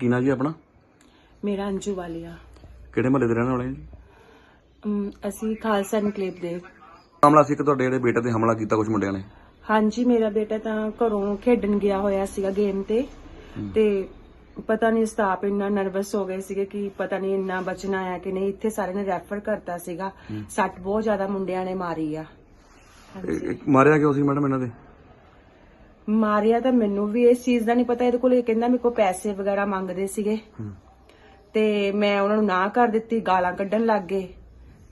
ਕੀ ਨਾਂ ਜੀ ਆਪਣਾ? ਮੇਰਾ ਅੰਜੂ ਵਾਲੀਆ। ਕਿਹੜੇ ਮਹੱਲੇ ਦੇ ਰਹਿਣ ਵਾਲੇ ਆ ਜੀ? ਅਮ, ਅਸੀਂ ਖਾਲਸਾ ਇਨਕਲੇਵ ਦੇ। ਮਾਮਲਾ ਸੀ ਕਿ ਤੁਹਾਡੇ ਜਿਹੜੇ ਬੇਟੇ ਤੇ ਹਮਲਾ ਕੀਤਾ ਕੁਝ ਮੁੰਡਿਆਂ ਨੇ? ਹਾਂਜੀ ਮੇਰਾ ਬੇਟਾ ਤਾਂ ਘਰੋਂ ਖੇਡਣ ਗਿਆ ਹੋਇਆ ਸੀਗਾ ਗੇਮ ਤੇ। ਤੇ ਪਤਾ ਨਹੀਂ ਸਟਾਫ ਇੰਨਾ ਨਰਵਸ ਹੋ ਗਏ ਸੀਗੇ ਕਿ ਪਤਾ ਨਹੀਂ ਇੰਨਾ ਬਚਣਾ ਆਇਆ ਕਿ ਨਹੀਂ। ਇੱਥੇ ਸਾਰੇ ਨੇ ਰੈਫਰ ਕਰਤਾ ਸੀਗਾ। ਸੱਟ ਬਹੁਤ ਜ਼ਿਆਦਾ ਮੁੰਡਿਆਂ ਨੇ ਮਾਰੀ ਆ। ਇਹ- ਇਹ ਮਾਰਿਆ ਕਿਉਂ ਸੀ ਮੈਡਮ ਇਹਨਾਂ ਦੇ? ਮਾਰਿਆ ਤਾਂ ਮੈਨੂੰ ਵੀ ਇਸ ਚੀਜ਼ ਦਾ ਨਹੀਂ ਪਤਾ। ਇਹਦੇ ਕੋਲ ਇਹ ਕਹਿੰਦਾ ਮੇਰੇ ਕੋਲ ਪੈਸੇ ਵਗੈਰਾ ਮੰਗਦੇ ਸੀਗੇ। ਤੇ ਮੈਂ ਉਹਨਾਂ ਨੂੰ ਨਾ ਕਰ ਦਿੱਤੀ ਗਾਲਾਂ ਕੱਢਣ ਲੱਗ ਗਏ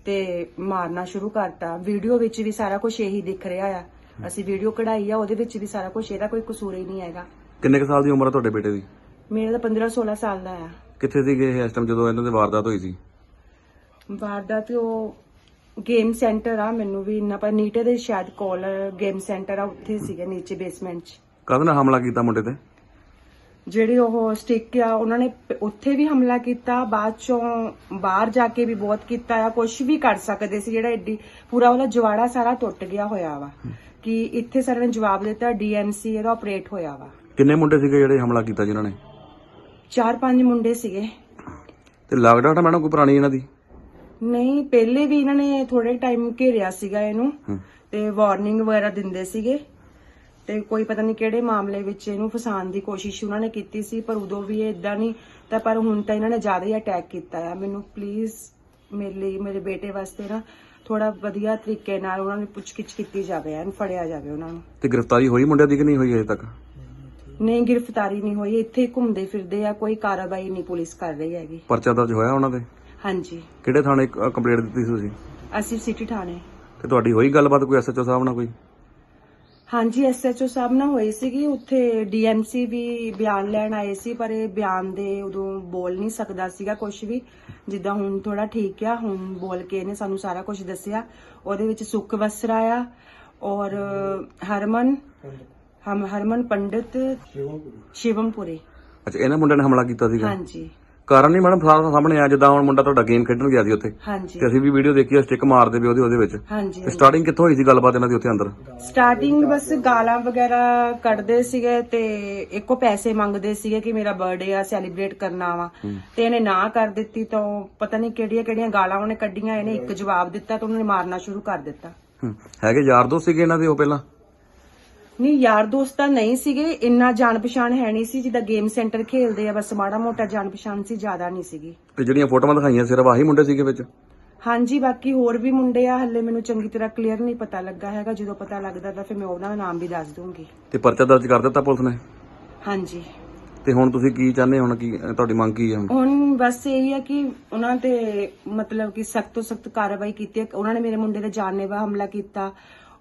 ਤੇ ਮਾਰਨਾ ਸ਼ੁਰੂ ਕਰਤਾ। ਵੀਡੀਓ ਵਿੱਚ ਵੀ ਸਾਰਾ ਕੁਝ ਇਹੀ ਦਿਖ ਰਿਹਾ ਆ। ਅਸੀਂ ਵੀਡੀਓ ਕਢਾਈ ਆ ਉਹਦੇ ਵਿੱਚ ਵੀ ਸਾਰਾ ਕੁਝ ਇਹਦਾ ਕੋਈ ਕਸੂਰ ਹੀ ਨਹੀਂ ਹੈਗਾ। ਕਿੰਨੇ ਕੁ ਸਾਲ ਦੀ ਉਮਰ ਹੈ ਤੁਹਾਡੇ ਬੇਟੇ ਦੀ? ਮੇਰਾ ਤਾਂ 15 16 ਸਾਲ ਦਾ ਆ। ਕਿੱਥੇ ਸੀਗੇ ਇਸ ਟਾਈਮ ਜਦੋਂ ਇਹਨਾਂ ਦੀ ਵਾਰਦਾਤ ਹੋਈ ਸੀ? ਵਾਰਦਾਤ ਉਹ ਗੇਮ ਸੈਂਟਰ ਆ ਮੈਨੂੰ ਵੀ ਇੰਨਾ ਪਰ ਨੀਟੇ ਦੇ ਸ਼ਾਇਦ ਕੋਲ ਗੇਮ ਸੈਂਟਰ ਆ ਉੱਥੇ ਸੀਗੇ ਨੀਚੇ ਬੇਸਮੈਂਟ 'ਚ। ਕਦ ਨਾਲ ਹਮਲਾ ਕੀਤਾ ਮੁੰਡੇ ਤੇ? ਜਿਹੜੀ ਉਹ ਸਟਿਕ ਆ ਉਹਨਾਂ ਨੇ ਪ- ਉੱਥੇ ਵੀ ਹਮਲਾ ਕੀਤਾ ਬਾਅਦ ਚੋਂ ਬਾਹਰ ਜਾ ਕੇ ਵੀ ਬਹੁਤ ਕੀਤਾ ਆ ਕੁਝ ਵੀ ਕਰ ਸਕਦੇ ਸੀ ਜਿਹੜਾ ਐਡੀ ਪੂਰਾ ਉਹਦਾ ਜਵਾੜਾ ਸਾਰਾ ਟੁੱਟ ਗਿਆ ਹੋਇਆ ਵਾ। ਕਿ ਇੱਥੇ ਸਰ ਨੇ ਜਵਾਬ ਦਿੱਤਾ ਡੀਐਮਸੀ ਇਹਦਾ ਆਪਰੇਟ ਹੋਇਆ ਵਾ। ਕਿੰਨੇ ਮੁੰਡੇ ਸੀਗੇ ਜਿਹੜੇ ਹਮਲਾ ਕੀਤਾ ਜਿਨ੍ਹਾਂ ਨੇ? ਚਾਰ ਪੰਜ ਮੁੰਡੇ ਸੀਗੇ। ਤੇ ਲਾਕਡਾਊਨ ਮੈਡਮ ਕੋਈ ਪੁਰਾਣੀ ਇਹਨਾਂ ਦੀ? ਨਹੀਂ ਪਹਿਲੇ ਵੀ ਇਹਨਾਂ ਨੇ ਥੋੜੇ ਟਾਈਮ ਘੇਰਿਆ ਸੀਗਾ ਇਹਨੂੰ। ਤੇ ਵਾਰਨਿੰਗ ਵਗੈਰਾ ਦਿੰਦੇ ਸੀਗੇ। ਤੇ ਕੋਈ ਪਤਾ ਨਹੀਂ ਕਿਹੜੇ ਮਾਮਲੇ ਵਿੱਚ ਇਹਨੂੰ ਫਸਾਉਣ ਦੀ ਕੋਸ਼ਿਸ਼ ਉਹਨਾਂ ਨੇ ਕੀਤੀ ਸੀ ਪਰ ਉਦੋਂ ਵੀ ਇਹ ਇਦਾਂ ਨਹੀਂ ਤਾਂ ਪਰ ਹੁਣ ਤਾਂ ਇਹਨਾਂ ਨੇ ਜ਼ਿਆਦਾ ਹੀ ਅਟੈਕ ਕੀਤਾ ਆ। ਮੈਨੂੰ ਪਲੀਜ਼ ਮੇਰੇ ਲਈ ਮੇਰੇ ਬੇਟੇ ਵਾਸਤੇ ਨਾ ਥੋੜਾ ਵਧੀਆ ਤਰੀਕੇ ਨਾਲ ਉਹਨਾਂ ਨੂੰ ਪੁੱਛਗਿੱਛ ਕੀਤੀ ਜਾਵੇ ਐਨ ਫੜਿਆ ਜਾਵੇ ਉਹਨਾਂ ਨੂੰ। ਤੇ ਗ੍ਰਿਫਤਾਰੀ ਹੋਈ ਮੁੰਡਿਆਂ ਦੀ ਕਿ ਨਹੀਂ ਹੋਈ ਅਜੇ ਤੱਕ? ਨਹੀਂ ਗ੍ਰਿਫਤਾਰੀ ਨਹੀਂ ਹੋਈ। ਇੱਥੇ ਹੀ ਘੁੰਮਦੇ ਫਿਰਦੇ ਆ ਕੋਈ ਕਾਰਵਾਈ ਨਹੀਂ ਪੁਲਿਸ ਕਰ ਰਹੀ ਹੈਗੀ। ਪਰਚਾ ਦਰਜ ਹੋਇਆ ਉਹਨਾਂ ਦੇ ਹਾਂਜੀ। ਕਿਹੜੇ ਥਾਣੇ ਕੰਪਲੇਂਟ ਦਿੱਤੀ ਸੀ ਤੁਸੀਂ? ਅਸੀਂ ਸਿਟੀ ਥਾਣੇ। ਤੇ ਤੁਹਾਡੀ ਹੋਈ ਗੱਲਬਾਤ ਕੋਈ ਐਸਐਚਓ ਸਾਹਿਬ ਨਾਲ ਕੋਈ? ਹਾਂਜੀ ਐਸਐਚਓ ਸਾਹਿਬ ਨਾਲ ਹੋਈ ਸੀਗੀ। ਉੱਥੇ ਡੀਐਮਸੀ ਵੀ ਬਿਆਨ ਲੈਣ ਆਏ ਸੀ ਪਰ ਇਹ ਬਿਆਨ ਦੇ ਉਦੋਂ ਬੋਲ ਨਹੀਂ ਸਕਦਾ ਸੀਗਾ ਕੁਝ ਵੀ। ਜਿੱਦਾਂ ਹੁਣ ਥੋੜਾ ਠੀਕ ਆ ਹੁਣ ਬੋਲ ਕੇ ਇਹਨੇ ਸਾਨੂੰ ਸਾਰਾ ਕੁਝ ਦੱਸਿਆ। ਉਹਦੇ ਵਿੱਚ ਸੁੱਖ ਵਸਰਾ ਆ ਔਰ ਹਰਮਨ ਹਮ ਹਰਮਨ ਪੰਡਿਤ ਸ਼ਿਵਮਪੁਰੇ। ਅੱਛਾ ਇਹਨਾਂ ਮੁੰਡਿਆਂ ਨੇ ਹਮਲਾ ਕੀਤਾ ਸੀਗਾ? ਹਾਂਜੀ। ਕਾਰਨ ਨਹੀਂ ਮੈਡਮ ਸਾਹਮਣੇ ਆ ਜਿੱਦਾਂ ਹੁਣ ਮੁੰਡਾ ਤੁਹਾਡਾ ਗੇਮ ਖੇਡਣ ਗਿਆ ਸੀ ਉੱਥੇ। ਹਾਂਜੀ। ਤੇ ਅਸੀਂ ਵੀ ਵੀਡੀਓ ਦੇਖੀ ਆ ਸਟਿਕ ਮਾਰਦੇ ਵੀ ਉਹਦੇ ਉਹਦੇ ਵਿੱਚ। ਹਾਂਜੀ ਤੇ ਸਟਾਰਟਿੰਗ ਕਿੱਥੋਂ ਹੋਈ ਸੀ ਗੱਲਬਾਤ ਇਹਨਾਂ ਦੀ ਉੱਥੇ ਅੰਦਰ? ਸਟਾਰਟਿੰਗ ਬਸ ਗਾਲਾਂ ਵਗੈਰਾ ਕੱਢਦੇ ਸੀਗੇ ਤੇ ਇੱਕੋ ਪੈਸੇ ਮੰਗਦੇ ਸੀਗੇ ਕਿ ਮੇਰਾ ਬਰਥਡੇ ਆ ਸੈਲੀਬ੍ਰੇਟ ਕਰਨਾ ਵਾ। ਤੇ ਇਹਨੇ ਨਾ ਕਰ ਦਿੱਤੀ ਤਾਂ ਪਤਾ ਨਹੀਂ ਕਿਹੜੀਆਂ ਕਿਹੜੀਆਂ ਗਾਲਾਂ ਉਹਨੇ ਕੱਢੀਆਂ ਇਹਨੇ ਇੱਕ ਜਵਾਬ ਦਿੱਤਾ ਤਾਂ ਉਹਨੇ ਮਾਰਨਾ ਸ਼ੁਰੂ ਕਰ ਦਿੱਤਾ। ਹੂੰ। ਹੈਗੇ ਯਾਰ ਦੋਸਤ ਸੀਗੇ ਇਹਨਾਂ ਦੇ ਉਹ ਪਹਿਲਾਂ? ਨਹੀਂ ਯਾਰ ਦੋਸਤ ਤਾਂ ਨਹੀਂ ਸੀਗੇ ਇੰਨਾ ਜਾਣ ਪਛਾਣ ਹੈ ਨਹੀਂ ਸੀ ਜਿੱਦਾਂ ਗੇਮ ਸੈਂਟਰ ਖੇਲਦੇ ਆ ਬਸ ਮਾੜਾ ਮੋਟਾ ਜਾਣ ਪਛਾਣ ਸੀ ਜ਼ਿਆਦਾ ਨਹੀਂ ਸੀਗੀ। ਤੇ ਜਿਹੜੀਆਂ ਫੋਟੋਆਂ ਦਿਖਾਈਆਂ ਸਿਰਫ ਆਹੀ ਮੁੰਡੇ ਸੀਗੇ ਵਿੱਚ? ਹਾਂਜੀ ਬਾਕੀ ਹੋਰ ਵੀ ਮੁੰਡੇ ਆ ਹੱਲੇ ਮੈਨੂੰ ਚੰਗੀ ਤਰ੍ਹਾਂ ਕਲੀਅਰ ਨਹੀਂ ਪਤਾ ਲੱਗਾ ਹੈਗਾ ਜਦੋਂ ਪਤਾ ਲੱਗਦਾ ਤਾਂ ਫਿਰ ਮੈਂ ਉਹਨਾਂ ਦਾ ਨਾਮ ਵੀ ਦੱਸ ਦੂੰਗੀ। ਤੇ ਪਰਚਾ ਦਰਜ ਕਰ ਦਿੱਤਾ ਪੁਲਿਸ ਨੇ? ਹਾਂਜੀ। ਤੇ ਹੁਣ ਤੁਸੀਂ ਕੀ ਚਾਹੁੰਦੇ ਹੋ ਹੁਣ ਕੀ ਤੁਹਾਡੀ ਮੰਗ ਕੀ ਹੈ ਹੁਣ? ਹੁਣ ਬਸ ਇਹੀ ਹੈ ਕਿ ਉਹਨਾਂ ਤੇ ਮਤਲਬ ਕਿ ਸਖਤ ਤੋਂ ਸਖਤ ਕਾਰਵਾਈ ਕੀਤੀ ਹੈ। ਉਹਨਾਂ ਨੇ ਮੇਰੇ ਮੁੰਡੇ ਤੇ ਜਾਨਲੇਵਾ ਹਮਲਾ ਕੀਤਾ।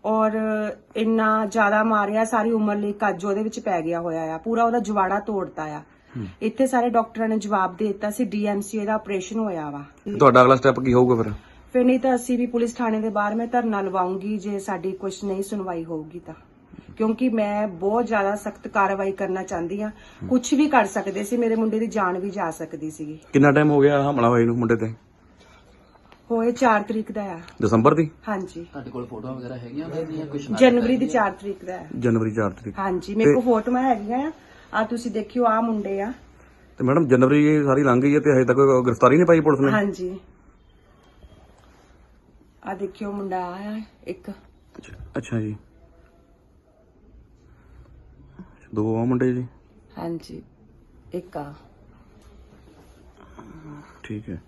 ਔਰ ਇੰਨਾ ਜ਼ਿਆਦਾ ਮਾਰਿਆ ਸਾਰੀ ਉਮਰ ਲਈ ਕੱਜ ਉਹਦੇ ਵਿੱਚ ਪੈ ਗਿਆ ਹੋਇਆ ਆ। ਪੂਰਾ ਉਹਦਾ ਜਵਾੜਾ ਤੋੜਤਾ ਆ। ਇੱਥੇ ਸਾਰੇ ਡਾਕਟਰਾਂ ਨੇ ਜਵਾਬ ਦੇ ਦਿੱਤਾ ਸੀ ਡੀਐਮਸੀ ਦਾ ਆਪਰੇਸ਼ਨ ਹੋਇਆ ਵਾ। ਤੁਹਾਡਾ ਅਗਲਾ ਸਟੈਪ ਕੀ ਹੋਊਗਾ ਫਿਰ? ਫਿਰ ਨਹੀਂ ਤਾਂ ਅਸੀਂ ਵੀ ਪੁਲਿਸ ਥਾਣੇ ਦੇ ਬਾਹਰ ਮੈਂ ਧਰਨਾ ਲਵਾਉਂਗੀ ਜੇ ਸਾਡੀ ਕੁਝ ਨਹੀਂ ਸੁਣਵਾਈ ਹੋਊਗੀ ਤਾਂ। ਕਿਉਂਕਿ ਮੈਂ ਬਹੁਤ ਜ਼ਿਆਦਾ ਸਖਤ ਕਾਰਵਾਈ ਕਰਨਾ ਚਾਹੁੰਦੀ ਆ ਕੁਝ ਵੀ ਕਰ ਸਕਦੇ ਸੀ ਮੇਰੇ ਮੁੰਡੇ ਦੀ ਜਾਨ ਵੀ ਜਾ ਸਕਦੀ ਸੀਗੀ। ਕਿੰਨਾ ਟਾਈਮ ਹੋ ਗਿਆ ਹਮਲਾ ਹੋਏ ਨੂੰ ਮੁੰਡੇ ਤੇ? ਹੋਏ 4 ਤਰੀਕ ਦਾ ਆ। ਦਸੰਬਰ ਦੀ? ਹਾਂਜੀ। ਤੁਹਾਡੇ ਕੋਲ ਫੋਟੋਆਂ ਵਗੈਰਾ ਹੈਗੀਆਂ ਉਹਨਾਂ ਦੀਆਂ ਕੁਝ ਜਨਵਰੀ ਦੀ 4 ਤਰੀਕ ਦਾ ਹੈ ਜਨਵਰੀ 4 ਤਰੀਕ। ਹਾਂਜੀ ਮੇਰੇ ਕੋਲ ਫੋਟੋਆਂ ਹੈਗੀਆਂ ਆ। ਆ ਤੁਸੀਂ ਦੇਖਿਓ ਆ ਮੁੰਡੇ ਆ। ਤੇ ਮੈਡਮ ਜਨਵਰੀ ਇਹ ਸਾਰੀ ਲੰਘ ਗਈ ਹੈ ਤੇ ਹਜੇ ਤੱਕ ਕੋਈ ਗ੍ਰਿਫਤਾਰੀ ਨਹੀਂ ਪਾਈ ਪੁਲਿਸ ਨੇ? ਹਾਂਜੀ। ਆ ਦੇਖਿਓ ਮੁੰਡਾ ਆਇਆ ਇੱਕ। ਅੱਛਾ- ਅੱਛਾ ਜੀ। ਦੋ ਆ ਮੁੰਡੇ ਜੀ। ਹਾਂਜੀ ਇੱਕ ਆ। ਠੀਕ ਹੈ।